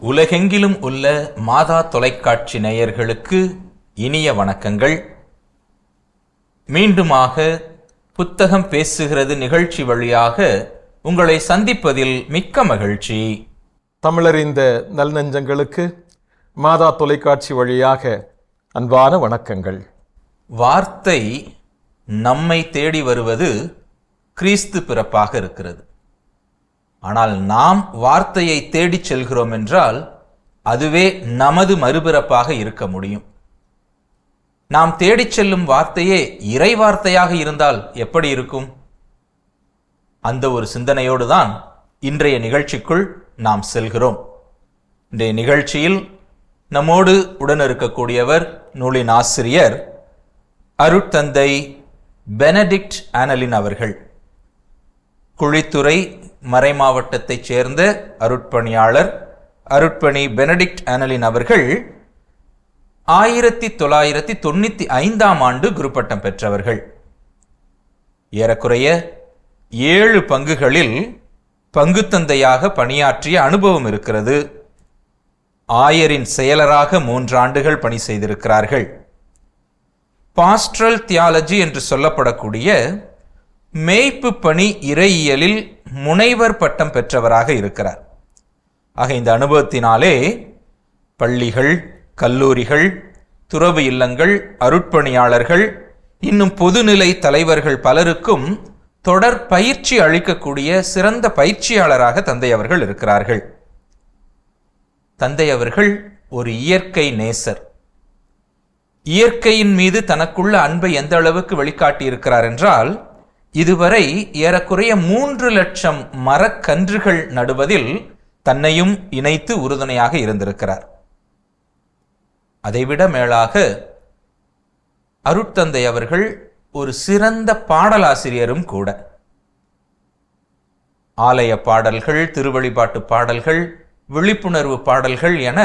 உலகெங்கிலும் உள்ள மாதா தொலைக்காட்சி நேயர்களுக்கு இனிய வணக்கங்கள். மீண்டுமாக புத்தகம் பேசுகிறது நிகழ்ச்சி வழியாக உங்களை சந்திப்பதில் மிக்க மகிழ்ச்சி. தமிழறிந்த நல்நெஞ்சங்களுக்கு மாதா தொலைக்காட்சி வழியாக அன்பான வணக்கங்கள். வார்த்தை நம்மை தேடி வருவது கிறிஸ்து பிறப்பாக இருக்கிறது. ஆனால் நாம் வார்த்தையை தேடிச் செல்கிறோம் என்றால் அதுவே நமது மறுபிறப்பாக இருக்க முடியும். நாம் தேடிச் செல்லும் வார்த்தையே இறை வார்த்தையாக இருந்தால் எப்படி இருக்கும்? அந்த ஒரு சிந்தனையோடு தான் இன்றைய நிகழ்ச்சிக்குள் நாம் செல்கிறோம். இன்றைய நிகழ்ச்சியில் நம்மோடு உடன் இருக்கக்கூடியவர் நூலின் ஆசிரியர் அருட்தந்தை பெனடிக்ட் ஆனலின் அவர்கள். குழித்துறை மறைமாவட்டத்தைச் சேர்ந்த அருட்பணியாளர் அருட்பணி பெனடிக்ட் ஆனலின் அவர்கள் ஆயிரத்தி தொள்ளாயிரத்தி தொண்ணூத்தி ஐந்தாம் ஆண்டு குருப்பட்டம் பெற்றவர்கள். ஏறக்குறைய ஏழு பங்குகளில் பங்குத்தந்தையாக பணியாற்றிய அனுபவம் இருக்கிறது. ஆயரின் செயலராக மூன்று ஆண்டுகள் பணி செய்திருக்கிறார்கள். பாஸ்ட்ரல் தியாலஜி என்று சொல்லப்படக்கூடிய மேய்ப்பு பணி இறையியலில் முனைவர் பட்டம் பெற்றவராக இருக்கிறார். ஆக இந்த அனுபவத்தினாலே பள்ளிகள் கல்லூரிகள் துறவு இல்லங்கள் அருட்பணியாளர்கள் இன்னும் பொதுநிலை தலைவர்கள் பலருக்கும் தொடர் பயிற்சி அளிக்கக்கூடிய சிறந்த பயிற்சியாளராக தந்தை அவர்கள் இருக்கிறார்கள். தந்தை அவர்கள் ஒரு இயற்கை நேசர். இயற்கையின் மீது தனக்குள்ள அன்பை எந்த அளவுக்கு வெளிக்காட்டியிருக்கிறார் என்றால் இதுவரை ஏறக்குறைய மூன்று லட்சம் மரக்கன்றுகள் நடுவதில் தன்னையும் இணைத்து உறுதுணையாக இருந்திருக்கிறார். அதைவிட மேலாக அருட்தந்தை அவர்கள் ஒரு சிறந்த பாடலாசிரியரும் கூட. ஆலய பாடல்கள் திருவழிபாட்டு பாடல்கள் விழிப்புணர்வு பாடல்கள் என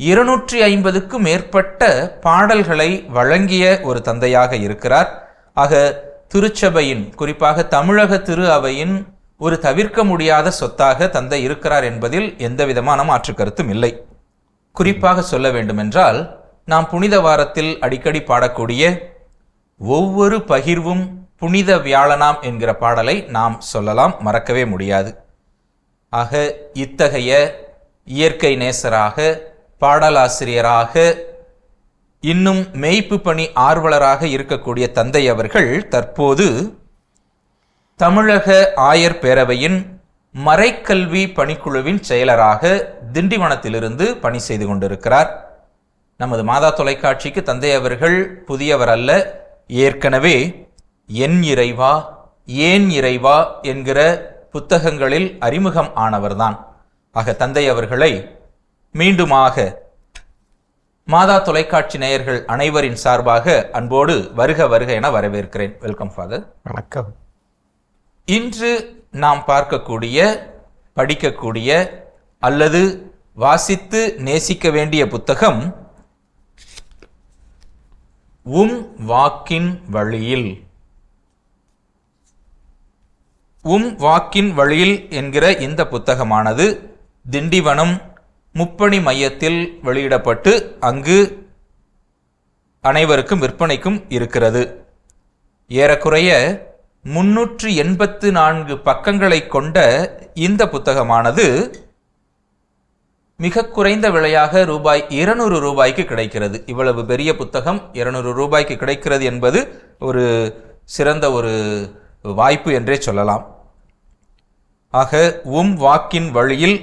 இருநூற்றி ஐம்பதுக்கும் மேற்பட்ட பாடல்களை வழங்கிய ஒரு தந்தையாக இருக்கிறார். ஆக திருச்சபையின் குறிப்பாக தமிழக திரு அவையின் ஒரு தவிர்க்க முடியாத சொத்தாக தந்தை இருக்கிறார் என்பதில் எந்தவிதமான மாற்று கருத்தும் இல்லை. குறிப்பாக சொல்ல வேண்டுமென்றால் நாம் புனித வாரத்தில் அடிக்கடி பாடக்கூடிய ஒவ்வொரு பகிர்வும் புனித வியாழனாம் என்கிற பாடலை நாம் சொல்லலாம் மறக்கவே முடியாது. ஆக இத்தகைய இயற்கை நேசராக பாடலாசிரியராக இன்னும் மெய்ப்பு பணி ஆர்வலராக இருக்கக்கூடிய தந்தை அவர்கள் தற்போது தமிழக ஆயர் பேரவையின் மறைக்கல்வி பணிக்குழுவின் செயலராக திண்டிவனத்திலிருந்து பணி செய்து கொண்டிருக்கிறார். நமது மாதா தொலைக்காட்சிக்கு தந்தை அவர்கள் புதியவர் அல்ல. ஏற்கனவே என் இறைவா ஏன் இறைவா என்கிற புத்தகங்களில் அறிமுகம் ஆனவர்தான். ஆக தந்தை அவர்களை மீண்டுமாக மாதா தொலைக்காட்சி நேயர்கள் அனைவரின் சார்பாக அன்போடு வருக வருக என வரவேற்கிறேன். வெல்கம் ஃபாதர் வணக்கம். இன்று நாம் பார்க்கக்கூடிய படிக்கக்கூடிய அல்லது வாசித்து நேசிக்க வேண்டிய புத்தகம் உம் வாக்கின் வழியில். உம் வாக்கின் வழியில் என்கிற இந்த புத்தகமானது திண்டிவனம் முப்பணி மையத்தில் வெளியிடப்பட்டு அங்கு அனைவருக்கும் விற்பனைக்கும் இருக்கிறது. ஏறக்குறைய முன்னூற்று எண்பத்து நான்கு பக்கங்களை கொண்ட இந்த புத்தகமானது மிக குறைந்த விலையாக ரூபாய் இருநூறு ரூபாய்க்கு கிடைக்கிறது. இவ்வளவு பெரிய புத்தகம் இருநூறு ரூபாய்க்கு கிடைக்கிறது என்பது ஒரு சிறந்த ஒரு வாய்ப்பு என்றே சொல்லலாம். ஆக உம் வாக்கின் வழியில்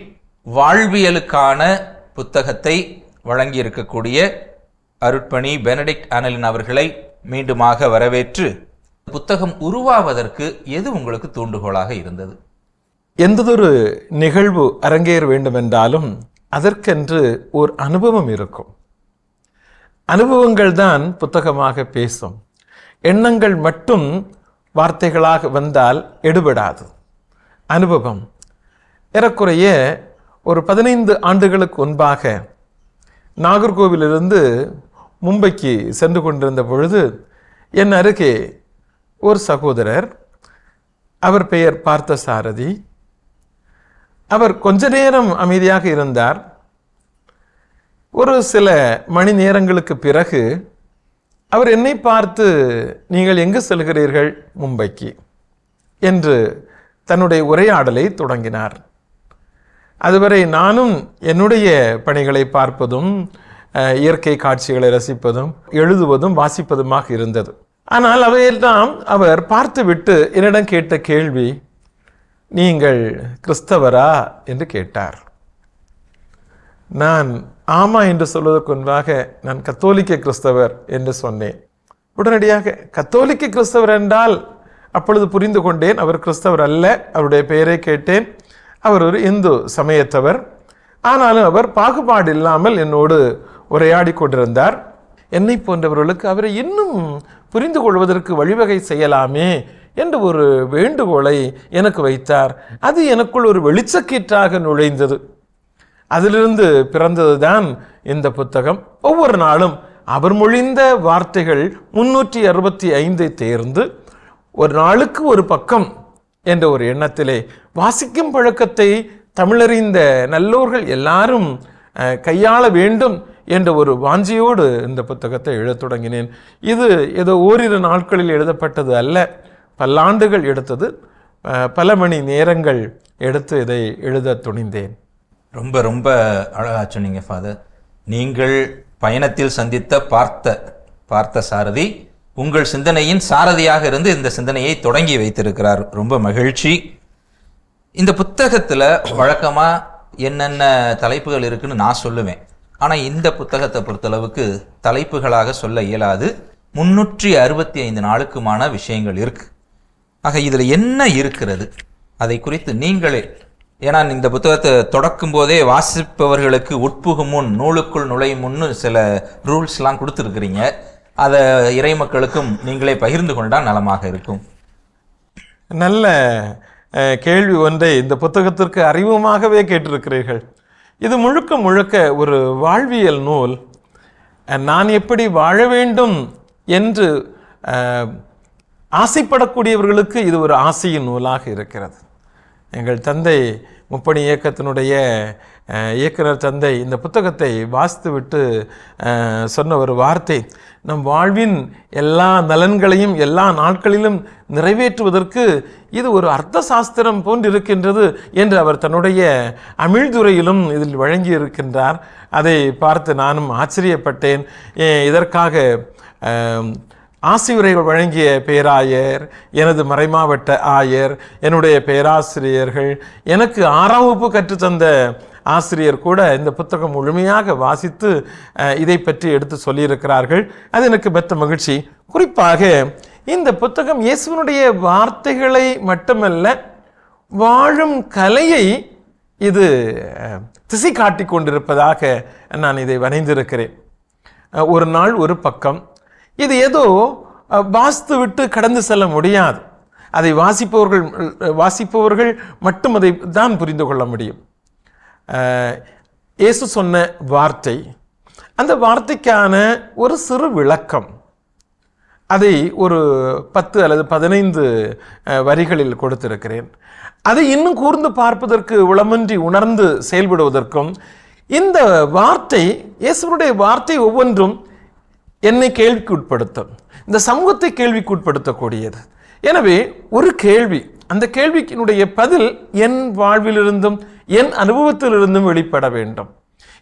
வாழ்வியலுக்கான புத்தகத்தை வழங்கியிருக்கக்கூடிய அருட்பணி பெனடிக்ட் அனலின் அவர்களை மீண்டுமாக வரவேற்று புத்தகம் உருவாவதற்கு எது உங்களுக்கு தூண்டுகோலாக இருந்தது? எந்ததொரு நிகழ்வு அரங்கேற வேண்டுமென்றாலும் அதற்கென்று ஒரு அனுபவம் இருக்கும். அனுபவங்கள் தான் புத்தகமாக பேசும். எண்ணங்கள் மட்டும் வார்த்தைகளாக வந்தால் எடுபடாது. அனுபவம். ஏறக்குறைய ஒரு பதினைந்து ஆண்டுகளுக்கு முன்பாக நாகர்கோவிலிருந்து மும்பைக்கு சென்று கொண்டிருந்த பொழுது என் அருகே ஒரு சகோதரர் அவர் பெயர் பார்த்த சாரதி அவர் கொஞ்ச நேரம் அமைதியாக இருந்தார். ஒரு சில மணி நேரங்களுக்கு பிறகு அவர் என்னை பார்த்து நீங்கள் எங்கு செல்கிறீர்கள் மும்பைக்கு? என்று தன்னுடைய உரையாடலை தொடங்கினார். அதுவரை நானும் என்னுடைய பணிகளை பார்ப்பதும் இயற்கை காட்சிகளை ரசிப்பதும் எழுதுவதும் வாசிப்பதுமாக இருந்தது. ஆனால் அவையெல்லாம் அவர் பார்த்துவிட்டு என்னிடம் கேட்ட கேள்வி நீங்கள் கிறிஸ்தவரா? என்று கேட்டார். நான் ஆமா என்று சொல்வதற்கு முன்பாக நான் கத்தோலிக்க கிறிஸ்தவர் என்று சொன்னேன். உடனடியாக கத்தோலிக்க கிறிஸ்தவர் என்றால்? அப்பொழுது புரிந்து கொண்டேன் அவர் கிறிஸ்தவர் அல்ல. அவருடைய பெயரை கேட்டேன். அவர் ஒரு இந்து சமயத்தவர். ஆனாலும் அவர் பாகுபாடு இல்லாமல் என்னோடு உரையாடி கொண்டிருந்தார். என்னை போன்றவர்களுக்கு அவரை இன்னும் புரிந்து கொள்வதற்கு வழிவகை செய்யலாமே என்று ஒரு வேண்டுகோளை எனக்கு வைத்தார். அது எனக்குள் ஒரு வெளிச்சக்கீற்றாக நுழைந்தது. அதிலிருந்து பிறந்ததுதான் இந்த புத்தகம். ஒவ்வொரு நாளும் அவர் மொழிந்த வார்த்தைகள் முன்னூற்றி அறுபத்தி ஐந்தை தேர்ந்து ஒரு நாளுக்கு ஒரு பக்கம் என்ற ஒரு எண்ணத்திலே வாசிக்கும் பழக்கத்தை தமிழறிந்த நல்லோர்கள் எல்லாரும் கையாள வேண்டும் என்ற ஒரு வாஞ்சியோடு இந்த புத்தகத்தை எழுதத் தொடங்கினேன். இது ஏதோ ஓரிரு நாட்களில் எழுதப்பட்டது அல்ல. பல்லாண்டுகள் எடுத்தது. பல மணி நேரங்கள் எடுத்து இதை எழுத துணிந்தேன். ரொம்ப ரொம்ப அழகாக சொன்னீங்க ஃபாதர் நீங்கள் பயணத்தில் சந்தித்த பார்த்த பார்த்த சாரதி உங்கள் சிந்தனையின் சாரதியாக இருந்து இந்த சிந்தனையை தொடங்கி வைத்திருக்கிறார். ரொம்ப மகிழ்ச்சி. இந்த புத்தகத்தில் வழக்கமாக என்னென்ன தலைப்புகள் இருக்குன்னு நான் சொல்லுவேன். ஆனால் இந்த புத்தகத்தை பொறுத்தளவுக்கு தலைப்புகளாக சொல்ல இயலாது. முன்னூற்றி அறுபத்தி ஐந்து நாளுக்குமான விஷயங்கள் இருக்கு. ஆக இதில் என்ன இருக்கிறது? அதை குறித்து நீங்களே ஏன்னா இந்த புத்தகத்தை தொடக்கும் போதே வாசிப்பவர்களுக்கு உட்புகும் முன் நூலுக்குள் நுழையும் முன்னு சில ரூல்ஸ்லாம் கொடுத்துருக்குறீங்க. அதை இறை மக்களுக்கும் நீங்களே பகிர்ந்து கொண்டால் நலமாக இருக்கும். நல்ல கேள்வி ஒன்றை இந்த புத்தகத்திற்கு அறிமுகமாகவே கேட்டிருக்கிறீர்கள். இது முழுக்க முழுக்க ஒரு வாழ்வியல் நூல். நான் எப்படி வாழ வேண்டும் என்று ஆசைப்படக்கூடியவர்களுக்கு இது ஒரு ஆசையின் நூலாக இருக்கிறது. எங்கள் தந்தை முப்பணி இயக்கத்தினுடைய இயக்குனர் தந்தை இந்த புத்தகத்தை வாசித்துவிட்டு சொன்ன ஒரு வார்த்தை நம் வாழ்வின் எல்லா நலன்களையும் எல்லா நாட்களிலும் நிறைவேற்றுவதற்கு இது ஒரு அர்த்த சாஸ்திரம் போன்றிருக்கின்றது என்று அவர் தன்னுடைய அமிழ்துறையிலும் இதில் வழங்கி இருக்கின்றார் அதை பார்த்து நானும் ஆச்சரியப்பட்டேன். இதற்காக அஹ், வழங்கிய பேராயர் எனது மறைமாவட்ட ஆயர் என்னுடைய பேராசிரியர்கள் எனக்கு ஆறாம் வகுப்பு கற்றுத்தந்த ஆசிரியர் கூட இந்த புத்தகம் முழுமையாக வாசித்து இதை பற்றி எடுத்து சொல்லியிருக்கிறார்கள். அது எனக்கு பெற்ற மகிழ்ச்சி. குறிப்பாக இந்த புத்தகம் இயேசுவனுடைய வார்த்தைகளை மட்டுமல்ல வாழும் கலையை இது திசை காட்டிக் கொண்டிருப்பதாக நான் இதை வரைந்திருக்கிறேன். ஒரு நாள் ஒரு பக்கம் இது ஏதோ வாஸ்து விட்டு கடந்து செல்ல முடியாது. அதை வாசிப்பவர்கள் வாசிப்பவர்கள் மட்டும் அதை தான் புரிந்து கொள்ள முடியும். இயேசு சொன்ன வார்த்தை அந்த வார்த்தைக்கான ஒரு சிறு விளக்கம். அதை ஒரு பத்து அல்லது பதினைந்து வரிகளில் கொடுத்திருக்கிறேன். அதை இன்னும் கூர்ந்து பார்ப்பதற்கு உளமன்றி உணர்ந்து செயல்படுவதற்கும் இந்த வார்த்தை இயேசுவனுடைய வார்த்தை ஒவ்வொன்றும் என்னை கேள்விக்கு உட்படுத்தும் இந்த சமூகத்தை கேள்விக்கு உட்படுத்தக்கூடியது எனவே ஒரு கேள்வி அந்த கேள்விக்கினுடைய பதில் என் வாழ்விலிருந்தும் என் அனுபவத்திலிருந்தும் வெளிப்பட வேண்டும்.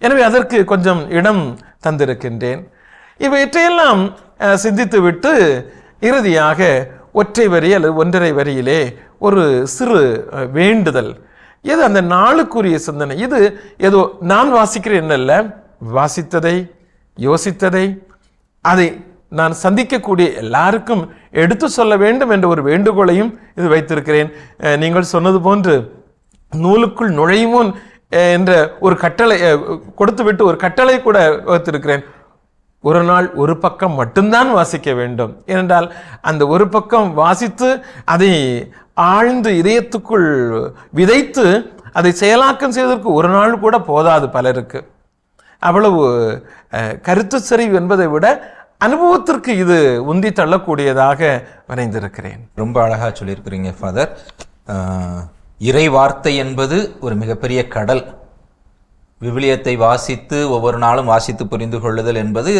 எனவே அதற்கு கொஞ்சம் இடம் தந்திருக்கின்றேன். இவற்றையெல்லாம் சிந்தித்துவிட்டு இறுதியாக ஒற்றை வரி அல்லது ஒன்றரை வரியிலே ஒரு சிறு வேண்டுதல். இது அந்த நாளுக்குரிய சிந்தனை? இது ஏதோ நான் வாசிக்கிறேன் அல்ல. வாசித்ததை யோசித்ததை அதை நான் சந்திக்கக்கூடிய எல்லாருக்கும் எடுத்து சொல்ல வேண்டும் என்ற ஒரு வேண்டுகோளையும் இது வைத்திருக்கிறேன். நீங்கள் சொன்னது போன்று நூலுக்குள் நுழையும் முன் என்ற ஒரு கட்டளை கொடுத்துவிட்டு ஒரு கட்டளை கூட வகுத்திருக்கிறேன் ஒரு நாள் ஒரு பக்கம் மட்டும்தான் வாசிக்க வேண்டும். ஏனென்றால் அந்த ஒரு பக்கம் வாசித்து அதை ஆழ்ந்து இதயத்துக்குள் விதைத்து அதை செயலாக்கம் செய்வதற்கு ஒரு நாள் கூட போதாது பலருக்கு. அவ்வளவு கருத்து சரிவு என்பதை விட அனுபவத்திற்கு இது உந்தி தள்ளக்கூடியதாக வரைந்திருக்கிறேன். ரொம்ப அழகாக சொல்லியிருக்கிறீங்க ஃபாதர் இறை வார்த்தை என்பது ஒரு மிகப்பெரிய கடல். விவிலியத்தை வாசித்து ஒவ்வொரு நாளும் வாசித்து புரிந்து கொள்ளுதல் என்பது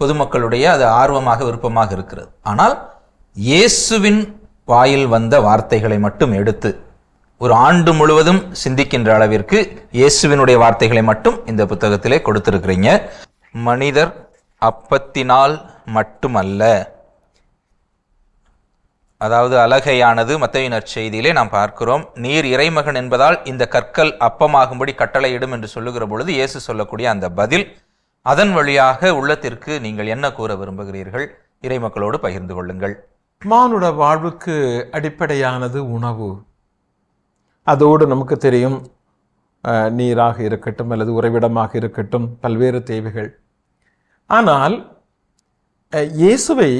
பொதுமக்களுடைய அது ஆர்வமாக விருப்பமாக இருக்கிறது. ஆனால் இயேசுவின் வாயில் வந்த வார்த்தைகளை மட்டும் எடுத்து ஒரு ஆண்டு முழுவதும் சிந்திக்கின்ற அளவிற்கு இயேசுவினுடைய வார்த்தைகளை மட்டும் இந்த புத்தகத்திலே கொடுத்திருக்கிறீங்க. மனிதர் அப்பத்தினால் மட்டுமல்ல. அதாவது அலகையானது மத்தவினர் நற்செய்தியிலே நாம் பார்க்கிறோம். நீர் இறைமகன் என்பதால் இந்த கற்கள் அப்பமாகும்படி கட்டளையிடும் என்று சொல்லுகிற பொழுது இயேசு சொல்லக்கூடிய அந்த பதில் அதன் வழியாக உள்ளத்திற்கு நீங்கள் என்ன கூற விரும்புகிறீர்கள்? இறைமக்களோடு பகிர்ந்து கொள்ளுங்கள். மானுட வாழ்வுக்கு அடிப்படையானது உணவு. அதோடு நமக்கு தெரியும் நீராக இருக்கட்டும் அல்லது உறைவிடமாக இருக்கட்டும் பல்வேறு தேவைகள். ஆனால் இயேசுவை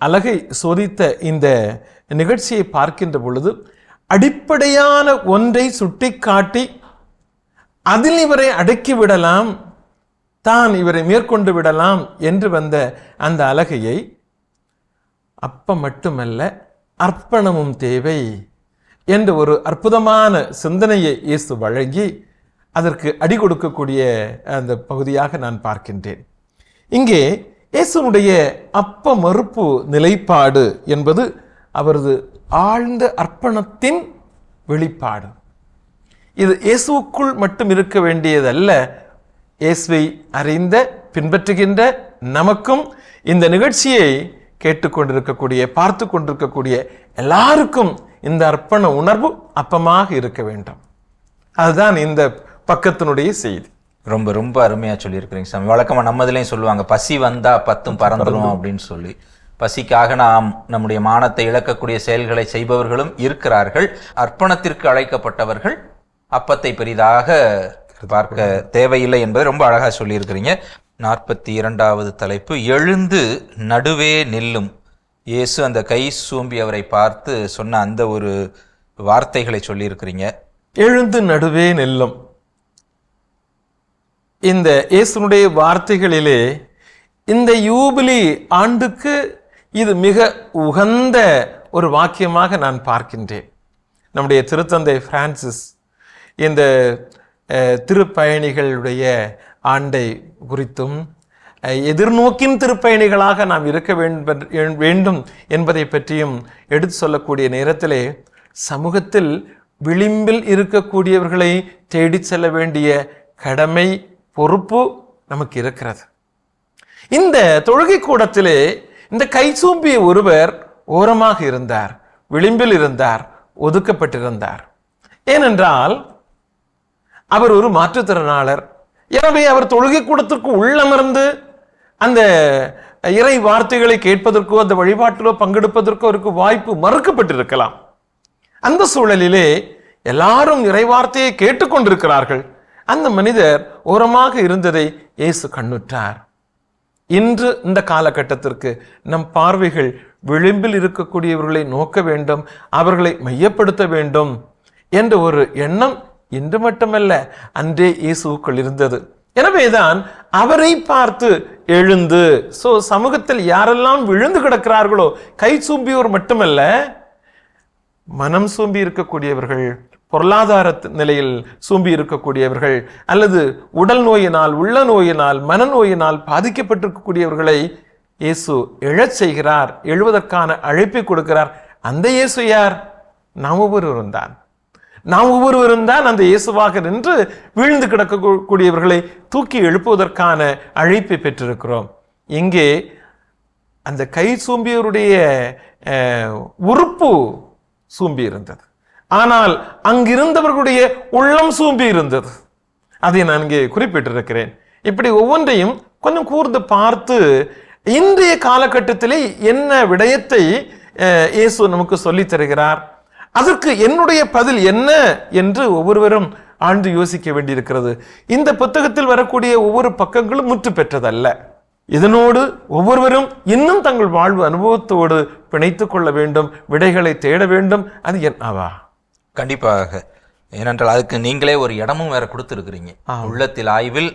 அழகை சோதித்த இந்த நிகழ்ச்சியை பார்க்கின்ற பொழுது அடிப்படையான ஒன்றை சுட்டிக்காட்டி அதில் இவரை அடக்கி விடலாம் தான் இவரை மேற்கொண்டு விடலாம் என்று வந்த அந்த அழகையை அப்பம் மட்டுமல்ல அர்ப்பணமும் தேவை என்ற ஒரு அற்புதமான சிந்தனையை இயேசு வழங்கி அதற்கு அடி கொடுக்கக்கூடிய அந்த பகுதியாக நான் பார்க்கின்றேன். இங்கே இயேசுனுடைய அப்ப மறுப்பு நிலைப்பாடு என்பது அவரது ஆழ்ந்த அர்ப்பணத்தின் வெளிப்பாடு. இது இயேசுவுக்குள் மட்டும் இருக்க வேண்டியதல்ல. இயேசுவை அறிந்த பின்பற்றுகின்ற நமக்கும் இந்த நிகழ்ச்சியை கேட்டுக்கொண்டிருக்கக்கூடிய பார்த்து கொண்டிருக்கக்கூடிய எல்லாருக்கும் இந்த அர்ப்பண உணர்வு அப்பமாக இருக்க வேண்டும். அதுதான் இந்த பக்கத்தினுடைய செய்தி. ரொம்ப ரொம்ப அருமையா சொல்லியிருக்கிறீங்க சாமி. வழக்கமா நம்ம இதுலயும் சொல்லுவாங்க பசி வந்தா பத்தும் பறந்துடும் அப்படின்னு சொல்லி. பசிக்காக நாம் நம்முடைய மானத்தை இழக்கக்கூடிய செயல்களை செய்பவர்களும் இருக்கிறார்கள். அர்ப்பணத்திற்கு அழைக்கப்பட்டவர்கள் அப்பத்தை பெரிதாக பார்க்க தேவையில்லை என்பதை ரொம்ப அழகா சொல்லியிருக்கிறீங்க. நாற்பத்தி இரண்டாவது தலைப்பு எழுந்து நடுவே நில்லும். இயேசு அந்த கை சூம்பி அவரை பார்த்து சொன்ன அந்த ஒரு வார்த்தைகளை சொல்லியிருக்கிறீங்க. எழுந்து நடுவே நெல்லும். இந்த இயேசுனுடைய வார்த்தைகளிலே இந்த யூபிலி ஆண்டுக்கு இது மிக உகந்த ஒரு வாக்கியமாக நான் பார்க்கின்றேன். நம்முடைய திருத்தந்தை பிரான்சிஸ் இந்த திருப்பயணிகளுடைய ஆண்டை குறித்தும் எதிர்நோக்கின் திருப்பயணிகளாக நாம் இருக்க வேண்டும் வேண்டும் என்பதை பற்றியும் எடுத்து சொல்லக்கூடிய நேரத்திலே சமூகத்தில் விளிம்பில் இருக்கக்கூடியவர்களை தேடிச் செல்ல வேண்டிய கடமை பொறுப்பு நமக்கு இருக்கிறது இந்த தொழுகை கூடத்திலே இந்த கைசூம்பிய ஒருவர் ஓரமாக இருந்தார் விளிம்பில் இருந்தார் ஒதுக்கப்பட்டிருந்தார். ஏனென்றால் அவர் ஒரு மாற்றுத்திறனாளர். எனவே அவர் தொழுகை கூடத்திற்கு உள்ளமர்ந்து அந்த இறை வார்த்தைகளை கேட்பதற்கோ அந்த வழிபாட்டிலோ பங்கெடுப்பதற்கோ அவருக்கு வாய்ப்பு மறுக்கப்பட்டிருக்கலாம். அந்த சூழலிலே எல்லாரும் இறைவார்த்தையை கேட்டுக்கொண்டிருக்கிறார்கள். அந்த மனிதர் உரமாக இருந்ததை இயேசு கண்ணுற்றார் இன்று இந்த காலகட்டத்திற்கு நம் பார்வைகள் விளிம்பில் இருக்கக்கூடியவர்களை நோக்க வேண்டும் அவர்களை மையப்படுத்த வேண்டும் என்ற ஒரு எண்ணம் இன்று மட்டுமல்ல அன்றே இயேசுக்குள் இருந்தது. எனவேதான் அவரை பார்த்து எழுந்து சோ சமூகத்தில் யாரெல்லாம் விழுந்து கிடக்கிறார்களோ கை சூம்பியோர் மட்டுமல்ல மனம் சூம்பி இருக்கக்கூடியவர்கள் பொருளாதார நிலையில் சூம்பி இருக்கக்கூடியவர்கள் அல்லது உடல் நோயினால் உள்ள நோயினால் மனநோயினால் பாதிக்கப்பட்டிருக்கக்கூடியவர்களை இயேசு எழச் செய்கிறார் எழுவதற்கான அழைப்பை கொடுக்கிறார். அந்த இயேசு யார்? நாம் ஒவ்வொருவரும் தான். நாம் ஒவ்வொருவரும் தான் அந்த இயேசுவாக நின்று வீழ்ந்து கிடக்கக்கூடியவர்களை தூக்கி எழுப்புவதற்கான அழைப்பை பெற்றிருக்கிறோம். இங்கே அந்த கை சூம்பியவருடைய அஹ், உறுப்பு சூம்பி இருந்தது ஆனால் அங்கிருந்தவர்களுடைய உள்ளம் சூம்பி இருந்தது. அதை நான் இங்கே குறிப்பிட்டிருக்கிறேன். இப்படி ஒவ்வொன்றையும் கொஞ்சம் கூர்ந்து பார்த்து இன்றைய காலகட்டத்திலே என்ன விடயத்தை இயேசு நமக்கு சொல்லித் தருகிறார்? அதற்கு என்னுடைய பதில் என்ன என்று ஒவ்வொருவரும் ஆழ்ந்து யோசிக்க வேண்டியிருக்கிறது. இந்த புத்தகத்தில் வரக்கூடிய ஒவ்வொரு பக்கங்களும் முற்று பெற்றதல்ல. இதனோடு ஒவ்வொருவரும் இன்னும் தங்கள் வாழ்வு அனுபவத்தோடு பிணைத்து கொள்ள வேண்டும் விடைகளை தேட வேண்டும். அது என்னவா கண்டிப்பாக. ஏனென்றால் அதுக்கு நீங்களே ஒரு இடமும் வேற கொடுத்துருக்கிறீங்க. உள்ளத்தில் ஆய்வில்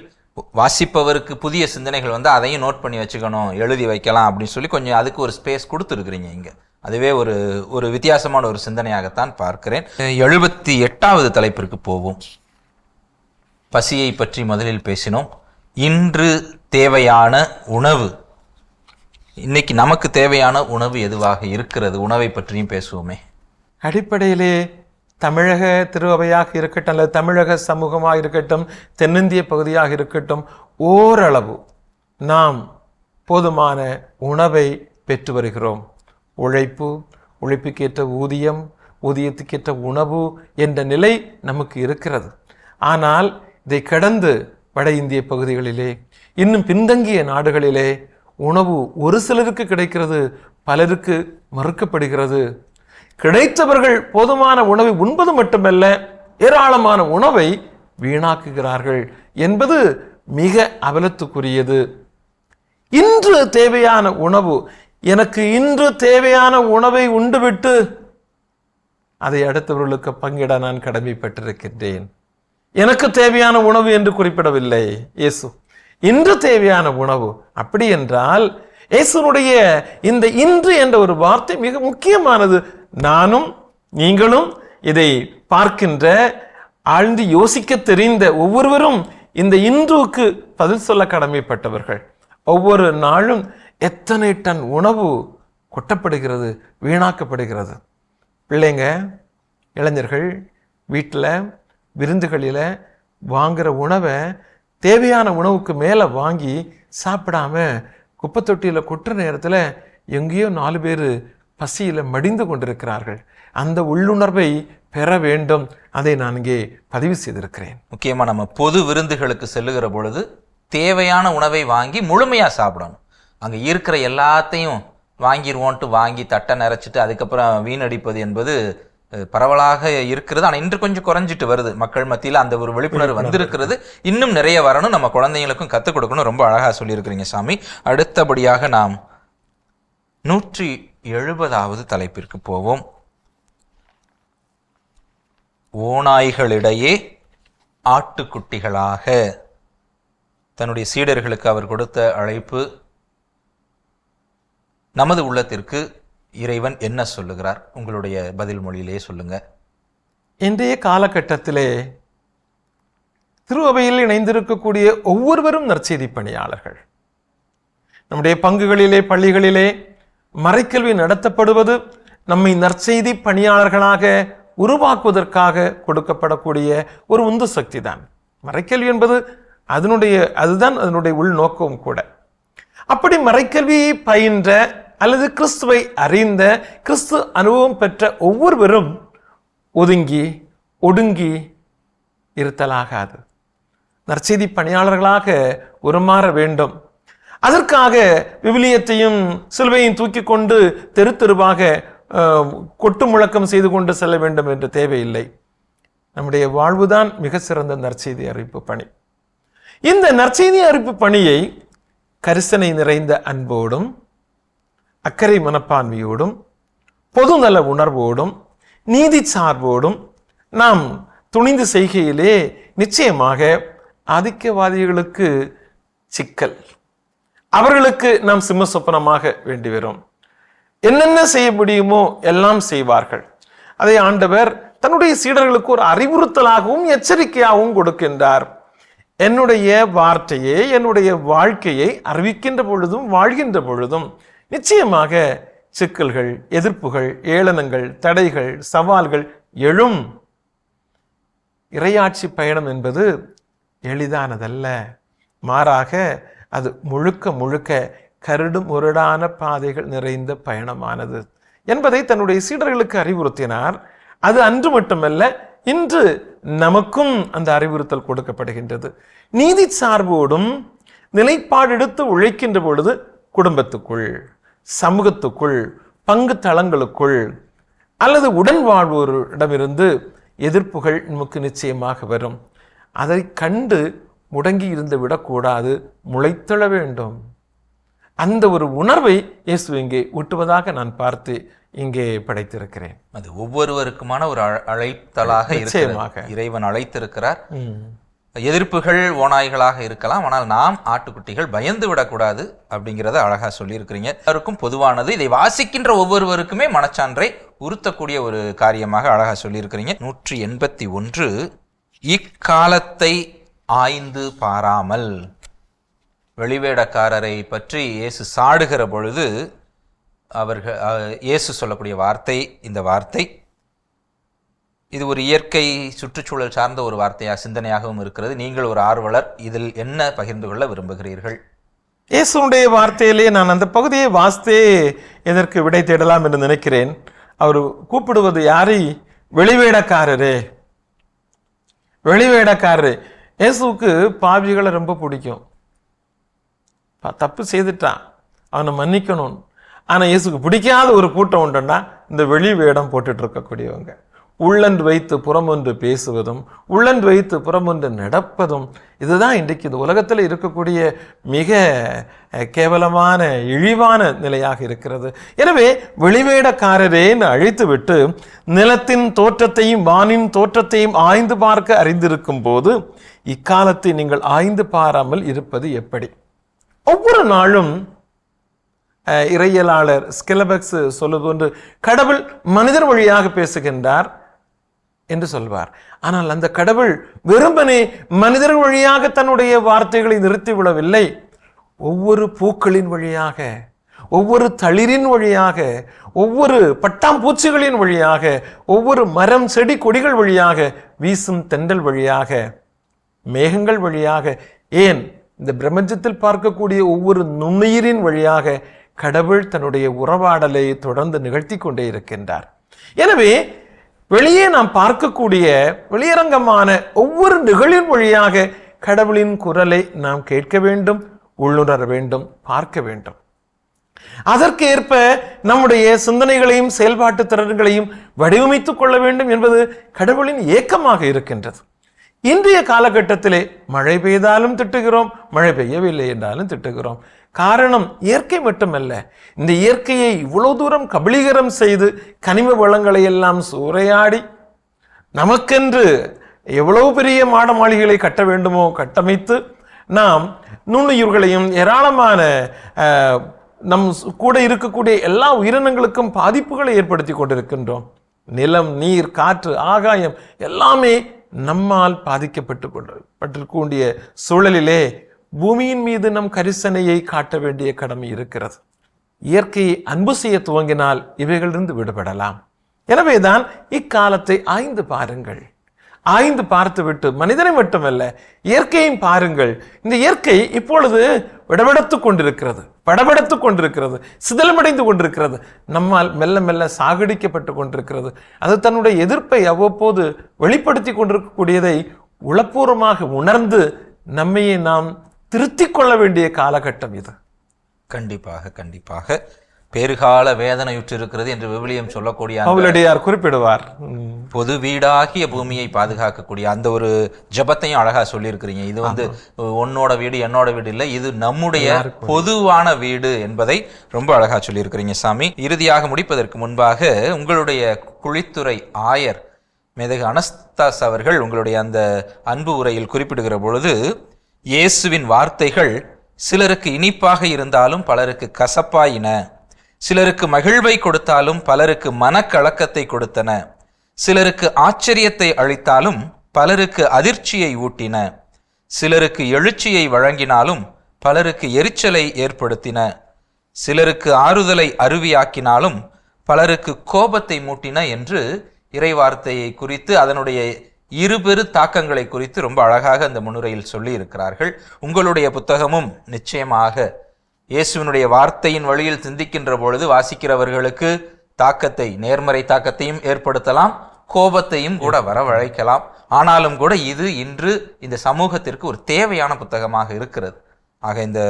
வாசிப்பவருக்கு புதிய சிந்தனைகள் வந்து அதையும் நோட் பண்ணி வச்சுக்கணும் எழுதி வைக்கலாம் அப்படின்னு சொல்லி கொஞ்சம் அதுக்கு ஒரு ஸ்பேஸ் கொடுத்துருக்கிறீங்க இங்க. அதுவே ஒரு ஒரு வித்தியாசமான ஒரு சிந்தனையாகத்தான் பார்க்கிறேன். எழுபத்தி எட்டாவது தலைப்பிற்கு போவோம். பசியை பற்றி முதலில் பேசினோம். இன்று தேவையான உணவு. இன்னைக்கு நமக்கு தேவையான உணவு எதுவாக இருக்கிறது? உணவை பற்றியும் பேசுவோமே. அடிப்படையிலே தமிழக திருவையாக இருக்கட்டும் அல்லது தமிழக சமூகமாக இருக்கட்டும் தென்னிந்திய பகுதியாக இருக்கட்டும் ஓரளவு நாம் போதுமான உணவை பெற்று வருகிறோம். உழைப்பு உழைப்புக்கேற்ற ஊதியம் ஊதியத்துக்கேற்ற உணவு என்ற நிலை நமக்கு இருக்கிறது. ஆனால் இதை கடந்து வட இந்திய பகுதிகளிலே இன்னும் பின்தங்கிய நாடுகளிலே உணவு ஒரு சிலருக்கு கிடைக்கிறது பலருக்கு மறுக்கப்படுகிறது. கிடைத்தவர்கள் போதுமான உணவை உண்பது மட்டுமல்ல ஏராளமான உணவை வீணாக்குகிறார்கள் என்பது மிக அவலத்துக்குரியது இன்று தேவையான உணவு எனக்கு இன்று தேவையான உணவை உண்டுவிட்டு அதை அடுத்தவர்களுக்கு பங்கிட நான் கடமைப்பட்டிருக்கின்றேன். எனக்கு தேவையான உணவு என்று குறிப்பிடவில்லை. இயேசு இன்று தேவையான உணவு அப்படி என்றால் இயேசுனுடைய இந்த இன்று என்ற ஒரு வார்த்தை மிக முக்கியமானது. நானும் நீங்களும் இதை பார்க்கின்ற ஆழ்ந்து யோசிக்க தெரிந்த ஒவ்வொருவரும் இந்த இன்றுவுக்கு பதில் சொல்ல கடமைப்பட்டவர்கள். ஒவ்வொரு நாளும் எத்தனை டன் உணவு கொட்டப்படுகிறது வீணாக்கப்படுகிறது. பிள்ளைங்க இளைஞர்கள் வீட்டில் விருந்துகளில் வாங்குகிற உணவை தேவையான உணவுக்கு மேலே வாங்கி சாப்பிடாம குப்பை தொட்டியில் கொட்டுற நேரத்தில் எங்கேயோ நாலு பேர் பசியில் மடிந்து கொண்டிருக்கிறார்கள். அந்த உள்ளுணர்வை பெற வேண்டும். அதை நான் இங்கே பதிவு செய்திருக்கிறேன். முக்கியமா நம்ம பொது விருந்துகளுக்கு செல்லுகிற பொழுது தேவையான உணவை வாங்கி முழுமையா சாப்பிடணும். அங்க இருக்கிற எல்லாத்தையும் வாங்கிடுவோன்ட்டு வாங்கி தட்டை நிறைச்சிட்டு அதுக்கப்புறம் வீணடிப்பது என்பது பரவலாக இருக்கிறது. ஆனா இன்று கொஞ்சம் குறைஞ்சிட்டு வருது. மக்கள் மத்தியில அந்த ஒரு விழிப்புணர்வு வந்திருக்கிறது. இன்னும் நிறைய வரணும். நம்ம குழந்தைங்களுக்கும் கற்றுக் கொடுக்கணும். ரொம்ப அழகா சொல்லியிருக்கிறீங்க சாமி. அடுத்தபடியாக நாம் நூற்றி எழுபதாவது தலைப்பிற்கு போவோம். ஓநாய்களிடையே ஆட்டுக்குட்டிகளாக. தன்னுடைய சீடர்களுக்கு அவர் கொடுத்த அழைப்பு நமது உள்ளத்திற்கு இறைவன் என்ன சொல்லுகிறார்? உங்களுடைய பதில் மொழியிலே சொல்லுங்க. இன்றைய காலகட்டத்திலே திருவவையில் இணைந்திருக்கக்கூடிய ஒவ்வொருவரும் நற்செய்தி பணியாளர்கள். நம்முடைய பங்குகளிலே பள்ளிகளிலே மறைக்கல்வி நடத்தப்படுவது நம்மை நற்செய்தி பணியாளர்களாக உருவாக்குவதற்காக கொடுக்கப்படக்கூடிய ஒரு உந்து சக்தி தான் மறைக்கல்வி என்பது அதனுடைய அதுதான் அதனுடைய உள்நோக்கமும் கூட. அப்படி மறைக்கல்வியை பயின்ற அல்லது கிறிஸ்துவை அறிந்த கிறிஸ்து அனுபவம் பெற்ற ஒவ்வொருவரும் ஒதுங்கி ஒடுங்கி இருத்தலாகாது. நற்செய்தி பணியாளர்களாக உருமாற வேண்டும். அதற்காக விவிலியத்தையும் சிலுவையும் தூக்கி கொண்டு தெரு தெருவாக கொட்டு முழக்கம் செய்து கொண்டு செல்ல வேண்டும் என்ற தேவையில்லை. நம்முடைய வாழ்வுதான் மிக சிறந்த நற்செய்தி அறிவிப்பு பணி. இந்த நற்செய்தி அறிவிப்பு பணியை கரிசனை நிறைந்த அன்போடும் அக்கறை மனப்பான்மையோடும் பொதுநல உணர்வோடும் நீதி சார்போடும் நாம் துணிந்து செய்கையிலே நிச்சயமாக ஆதிக்கவாதிகளுக்கு சிக்கல். அவர்களுக்கு நாம் சிம்ம சொப்பனமாக வேண்டி வரும். என்னென்ன செய்ய முடியுமோ எல்லாம் செய்வார்கள். அதை ஆண்டவர் தன்னுடைய சீடர்களுக்கு ஒரு அறிவுறுத்தலாகவும் எச்சரிக்கையாகவும் கொடுக்கின்றார். என்னுடைய வார்த்தையை என்னுடைய வாழ்க்கையை அறிவிக்கின்ற பொழுதும் வாழ்கின்ற பொழுதும் நிச்சயமாக சிக்கல்கள் எதிர்ப்புகள் ஏளனங்கள் தடைகள் சவால்கள் எழும். இறையாட்சி பயணம் என்பது எளிதானதல்ல. மாறாக அது முழுக்க முழுக்க கருடும் முரடான பாதைகள் நிறைந்த பயணமானது என்பதை தன்னுடைய சீடர்களுக்கு அறிவுறுத்தினார். அது அன்று மட்டுமல்ல இன்று நமக்கும் அந்த அறிவுறுத்தல் கொடுக்கப்படுகின்றது. நீதி சார்போடும் நிலைப்பாடு எடுத்து உழைக்கின்ற பொழுது குடும்பத்துக்குள் சமூகத்துக்குள் பங்கு தளங்களுக்குள் அல்லது உடன் வாழ்வோரிடமிருந்து எதிர்ப்புகள் நமக்கு நிச்சயமாக வரும். அதை கண்டு முடங்கி இருந்து விடக்கூடாது. முளைத்தெழ வேண்டும். அந்த ஒரு உணர்வை இயேசு இங்கே ஊட்டுவதாக நான் பார்த்து இங்கே படைத்திருக்கிறேன். அது ஒவ்வொருவருக்குமான ஒரு அழ- அழைத்தலாக நிச்சயமாக. இறைவன் அழைத்திருக்கிறார். எதிர்ப்புகள் ஓநாய்களாக இருக்கலாம். ஆனால் நாம் ஆட்டுக்குட்டிகள் பயந்து விடக்கூடாது அப்படிங்கிறத அழகா சொல்லியிருக்கிறீங்க. எல்லாருக்கும் பொதுவானது இதை வாசிக்கின்ற ஒவ்வொருவருக்குமே மனச்சான்றை உறுத்தக்கூடிய ஒரு காரியமாக அழகா சொல்லியிருக்கிறீங்க. நூற்றி எண்பத்தி ஒன்று இக்காலத்தை ஆய்ந்து பாராமல் வெளிவேடக்காரரை பற்றி இயேசு சாடுகிற பொழுது அவர்கள் இயேசு சொல்லக்கூடிய வார்த்தை இந்த வார்த்தை இது ஒரு இயற்கை சுற்றுச்சூழல் சார்ந்த ஒரு வார்த்தையா சிந்தனையாகவும் இருக்கிறது. நீங்கள் ஒரு ஆர்வலர் இதில் என்ன பகிர்ந்து கொள்ள விரும்புகிறீர்கள்? இயேசுடைய வார்த்தையிலே நான் அந்த பகுதியை வாசித்தே எதற்கு விடை தேடலாம் என்று நினைக்கிறேன். அவர் கூப்பிடுவது யாரை வெளிவேடக்காரரே வெளிவேடக்காரரு இயேசுவுக்கு பாவிகளை ரொம்ப பிடிக்கும். தப்பு செய்துட்டான். அவனை மன்னிக்கணும். ஆனால் இயேசுக்கு பிடிக்காத ஒரு கூட்டம் உண்டுன்னா இந்த வெளி வேடம் போட்டுட்டு இருக்கக்கூடியவங்க உள்ளன்று வைத்து புறமொன்று பேசுவதும் உள்ளன்று வைத்து புறமொன்று நடப்பதும் இதுதான் இன்றைக்கு இந்த உலகத்தில் இருக்கக்கூடிய மிக கேவலமான இழிவான நிலையாக இருக்கிறது. எனவே வெளிவேடக்காரரேன்னு அழைத்துவிட்டு நிலத்தின் தோற்றத்தையும் வானின் தோற்றத்தையும் ஆய்ந்து பார்க்க அறிந்திருக்கும் போது இக்காலத்தை நீங்கள் ஆய்ந்து பாராமல் இருப்பது எப்படி? ஒவ்வொரு நாளும் அஹ், இறையியலாளர் ஸ்கிலபக்ஸ் சொல்வது ஒன்று கடவுள் மனிதர் வழியாக பேசுகின்றார் என்று சொல்வார். ஆனால் அந்த கடவுள் வெறுமனே மனிதர் வழியாக தன்னுடைய வார்த்தைகளை நிறுத்திவிடவில்லை. ஒவ்வொரு பூக்களின் வழியாக ஒவ்வொரு தளிரின் வழியாக ஒவ்வொரு பட்டாம்பூச்சிகளின் வழியாக ஒவ்வொரு மரம் செடி கொடிகள் வழியாக வீசும் தென்றல் வழியாக மேகங்கள் வழியாக ஏன் இந்த பிரபஞ்சத்தில் பார்க்கக்கூடிய ஒவ்வொரு நுண்ணுயிரின் வழியாக கடவுள் தன்னுடைய உறவாடலை தொடர்ந்து நிகழ்த்தி கொண்டே இருக்கின்றார். எனவே வெளியே நாம் பார்க்கக்கூடிய வெளியரங்கமான ஒவ்வொரு நிகழின் வழியாக கடவுளின் குரலை நாம் கேட்க வேண்டும் உள்ளுணர வேண்டும் பார்க்க வேண்டும். அதற்கேற்ப நம்முடைய சிந்தனைகளையும் செயல்பாட்டு திறன்களையும் வடிவமைத்துக் கொள்ள வேண்டும் என்பது கடவுளின் ஏக்கமாக இருக்கின்றது. இன்றைய காலகட்டத்திலே மழை பெய்தாலும் திட்டுகிறோம் மழை பெய்யவில்லை என்றாலும் திட்டுகிறோம். காரணம் இயற்கை மட்டுமல்ல. இந்த இயற்கையை இவ்வளவு தூரம் கபலீகரம் செய்து கனிம வளங்களை எல்லாம் சூறையாடி நமக்கென்று எவ்வளவு பெரிய மாட மாளிகளை கட்ட வேண்டுமோ கட்டமைத்து நாம் நுண்ணுயிர்களையும் ஏராளமான நம் சு- கூட இருக்கக்கூடிய எல்லா உயிரினங்களுக்கும் பாதிப்புகளை ஏற்படுத்தி கொண்டிருக்கின்றோம். நிலம் நீர் காற்று ஆகாயம் எல்லாமே நம்மால் பாதிக்கப்பட்டு கொண்டு சூழலிலே பூமியின் மீது நம் கரிசனையை காட்ட வேண்டிய கடமை இருக்கிறது. இயற்கையை அன்பு செய்ய துவங்கினால் இவைகளிலிருந்து விடுபடலாம். எனவேதான் இக்காலத்தை ஆய்ந்து பாருங்கள். ஆய்ந்து பார்த்துவிட்டு மனிதனை மட்டுமல்ல இயற்கையும் பாருங்கள். இந்த இயற்கை இப்பொழுது விடபெடுத்துக் கொண்டிருக்கிறது. படபடுத்து கொண்டிருக்கிறது சிதலமடைந்து கொண்டிருக்கிறது. நம்மால் மெல்ல மெல்ல சாகடிக்கப்பட்டு கொண்டிருக்கிறது. அது தன்னுடைய எதிர்ப்பை அவ்வப்போது வெளிப்படுத்தி கொண்டிருக்கக்கூடியதை உளப்பூர்வமாக உணர்ந்து நம்மையே நாம் திருத்திக் கொள்ள வேண்டிய காலகட்டம் இது. கண்டிப்பாக கண்டிப்பாக. பேறுகால வேதனையுற்று இருக்கிறது என்று விவிலியம் சொல்லக்கூடிய அந்த பவுலடியார் குறிப்பிடுவார். பொது வீடாகிய பூமியை பாதுகாக்கக்கூடிய அந்த ஒரு ஜெபத்தையும் அழகா சொல்லியிருக்கிறீங்க. இது வந்து உன்னோட வீடு என்னோட வீடு இல்லை இது நம்முடைய பொதுவான வீடு என்பதை ரொம்ப அழகா சொல்லியிருக்கிறீங்க சாமி. இறுதியாக முடிப்பதற்கு முன்பாக உங்களுடைய குழித்துறை ஆயர் மேதகு அனஸ்தாஸ் அவர்கள் உங்களுடைய அந்த அன்பு உரையில் குறிப்பிடுகிற பொழுது இயேசுவின் வார்த்தைகள் சிலருக்கு இனிப்பாக இருந்தாலும் பலருக்கு கசப்பாயின. சிலருக்கு மகிழ்வை கொடுத்தாலும் பலருக்கு மனக்கலக்கத்தை கொடுத்தன. சிலருக்கு ஆச்சரியத்தை அளித்தாலும் பலருக்கு அதிர்ச்சியை ஊட்டின. சிலருக்கு எழுச்சியை வழங்கினாலும் பலருக்கு எரிச்சலை ஏற்படுத்தின. சிலருக்கு ஆறுதலை அருவியாக்கினாலும் பலருக்கு கோபத்தை மூட்டின என்று இறைவார்த்தையை குறித்து அதனுடைய இருபெரு தாக்கங்களை குறித்து ரொம்ப அழகாக அந்த முன்னுரையில் சொல்லி இருக்கிறார்கள் உங்களுடைய புத்தகமும் நிச்சயமாக இயேசுவினுடைய வார்த்தையின் வழியில் சிந்திக்கின்ற பொழுது வாசிக்கிறவர்களுக்கு தாக்கத்தை நேர்மறை தாக்கத்தையும் ஏற்படுத்தலாம் கோபத்தையும் கூட வரவழைக்கலாம். ஆனாலும் கூட இது இன்று இந்த சமூகத்திற்கு ஒரு தேவையான புத்தகமாக இருக்கிறது. ஆக இந்த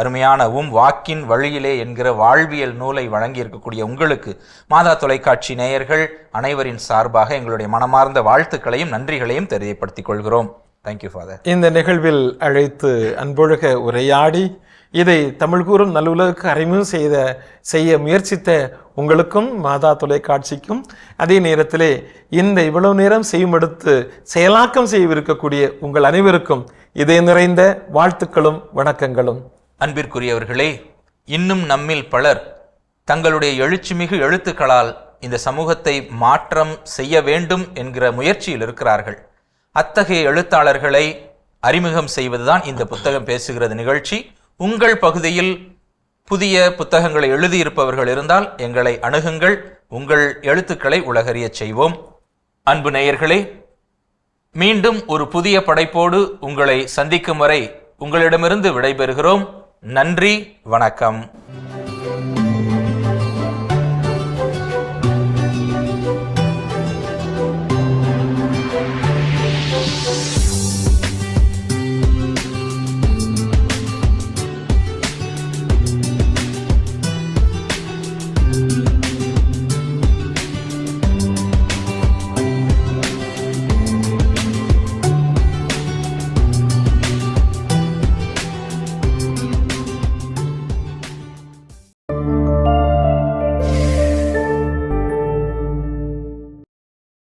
அருமையான உம் வாக்கின் வழியிலே என்கிற வாழ்வியல் நூலை வழங்கி இருக்கக்கூடிய உங்களுக்கு மாதா தொலைக்காட்சி நேயர்கள் அனைவரின் சார்பாக எங்களுடைய மனமார்ந்த வாழ்த்துக்களையும் நன்றிகளையும் தெரியப்படுத்திக் கொள்கிறோம். தேங்க்யூ ஃபாதர் இந்த நிகழ்வில் அழைத்து அன்பொழுக உரையாடி இதை தமிழ் கூறும் நல்லுலகுக்கு அறிமுகம் செய்த செய்ய முயற்சித்த உங்களுக்கும் மாதா தொலைக்காட்சிக்கும் அதே நேரத்திலே இந்த இவ்வளவு நேரம் செய்யுமெடுத்து செயலாக்கம் செய்யவிருக்கக்கூடிய உங்கள் அனைவருக்கும் இதை நிறைந்த வாழ்த்துக்களும் வணக்கங்களும். அன்பிற்குரியவர்களே இன்னும் நம்மில் பலர் தங்களுடைய எழுச்சிமிகு எழுத்துக்களால் இந்த சமூகத்தை மாற்றம் செய்ய வேண்டும் என்கிற முயற்சியில் இருக்கிறார்கள். அத்தகைய எழுத்தாளர்களை அறிமுகம் செய்வதுதான் இந்த புத்தகம் பேசுகிறது நிகழ்ச்சி. உங்கள் பகுதியில் புதிய புத்தகங்களை எழுதியிருப்பவர்கள் இருந்தால் எங்களை அணுகுங்கள். உங்கள் எழுத்துக்களை உலகறியச் செய்வோம். அன்பு நேயர்களே மீண்டும் ஒரு புதிய படைப்போடு உங்களை சந்திக்கும் வரை உங்களிடமிருந்து விடைபெறுகிறோம். நன்றி வணக்கம்.